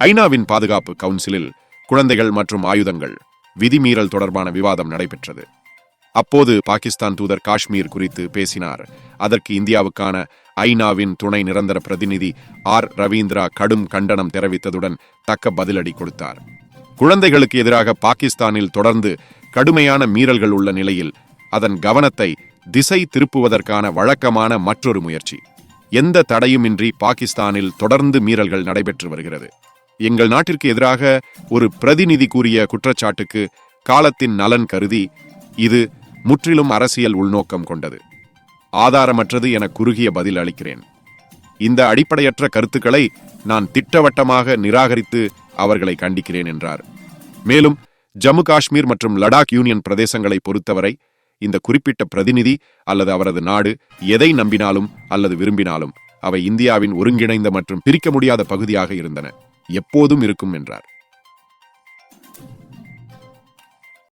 ஐநாவின் பாதுகாப்பு கவுன்சிலில் குழந்தைகள் மற்றும் ஆயுதங்கள் விதிமீறல் தொடர்பான விவாதம் நடைபெற்றது. அப்போது பாகிஸ்தான் தூதர் காஷ்மீர் குறித்து பேசினார். அதற்கு இந்தியாவுக்கான ஐநாவின் துணை நிரந்தர பிரதிநிதி ஆர். ரவீந்திரா கடும் கண்டனம் தெரிவித்ததுடன் தக்க பதிலடி கொடுத்தார். குழந்தைகளுக்கு எதிராக பாகிஸ்தானில் தொடர்ந்து கடுமையான மீறல்கள் உள்ள நிலையில் அதன் கவனத்தை திசை திருப்புவதற்கான வழக்கமான மற்றொரு முயற்சி. எந்த தடையுமின்றி பாகிஸ்தானில் தொடர்ந்து மீறல்கள் நடைபெற்று வருகிறது. எங்கள் நாட்டிற்கு எதிராக ஒரு பிரதிநிதி கூறிய குற்றச்சாட்டுக்கு காலத்தின் நலன் கருதி இது முற்றிலும் அரசியல் உள்நோக்கம் கொண்டது. ஆதாரமற்றது என குறுகிய பதில் அளிக்கிறேன். இந்த அடிப்படையற்ற கருத்துக்களை நான் திட்டவட்டமாக நிராகரித்து அவர்களை கண்டிக்கிறேன் என்றார். மேலும் ஜம்மு காஷ்மீர் மற்றும் லடாக் யூனியன் பிரதேசங்களை பொறுத்தவரை இந்த குறிப்பிட்ட பிரதிநிதி அல்லது அவரது நாடு எதை நம்பினாலும் அல்லது விரும்பினாலும் அவை இந்தியாவின் ஒருங்கிணைந்த மற்றும் பிரிக்க முடியாத பகுதியாக இருந்தன. எப்போதும் இருக்கும் என்றார்.